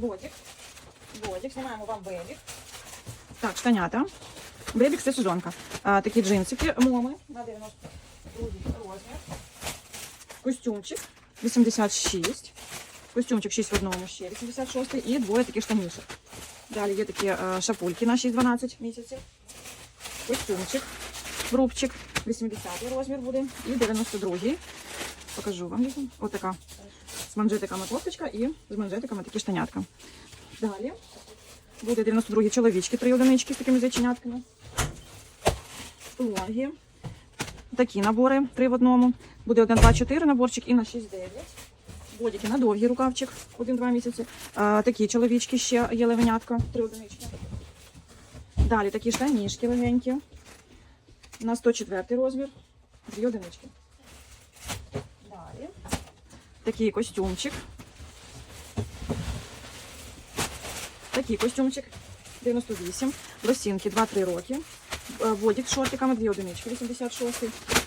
бодік. Бодік, знімаємо вам бебік. Так, штанята. Бебік це сезонка. А, такі джинсики, моми на 92 розмір. Костюмчик 86. Костюмчик 6 в одному ще 86 і двоє таких штанішок. Далі є такі е, шапульки на 6-12 місяців. Костюмчик, рубчик, 80 розмір буде і 92 Покажу вам. візьму. Отака. З манжетиками кофточка і з манжетиками такі штанятка. Далі буде 92-й чоловічки, три одинички з такими зайченятками. Лонгі. Такі набори, три в одному. Буде 1, 2, 4 наборчик і на 6, 9. Бодіки на довгий рукавчик, 1-2 місяці. А, такі чоловічки ще є левенятка, три одинички. Далі такі штанішки легенькі. На 104 розмір, дві одинички. Далі. Такий костюмчик. Такий костюмчик 98. Лосінки 2-3 роки. Е, Бодік з шортиками, дві одинички, 86.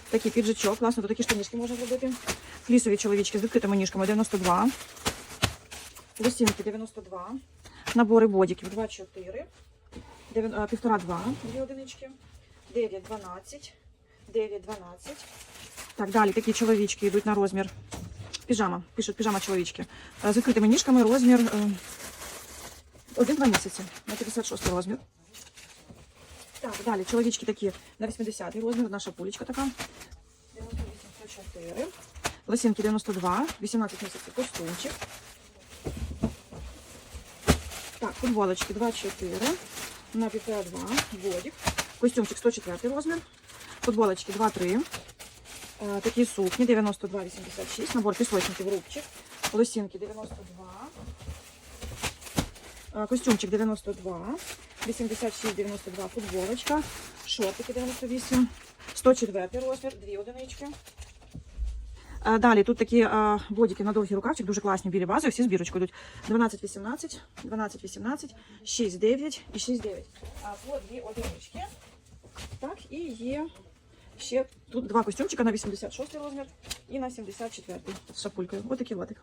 Такий піджачок, класно, тут такі штанішки можна зробити. Флісові чоловічки з відкритими ніжками 92. Лосінки 92. Набори бодіків 2-4. 1,5-2, дві одинички. 9-12. 9-12. Так, далі такі чоловічки йдуть на розмір. Піжама, пишуть піжама чоловічки. Е, З відкритими ніжками розмір е, 1-2 місяці на 56 розмір. Так, далі чоловічки такі на 80 розмір, наша пулечка така. 98-104. Лосінки 92, 18 місяців костюмчик. Так, футболочки 2-4 на 1,5-2, бодік. Костюмчик 104 розмір. Футболочки 2-3. Е, Такі сукні 92-86. Набор пісочників рубчик. Лосінки 92. Е, Костюмчик 92. 86-92 футболочка. Шортики 98. 104 розмір. Дві одинички. Е, Далі тут такі бодіки на довгий рукавчик, дуже класні білі бази, всі з бірочкою йдуть 12-18, 12-18, 6-9 і 6-9. По дві одинички. Так, і є ще тут два костюмчика на 86 розмір і на 74 з шапулькою. Ось такий лотик.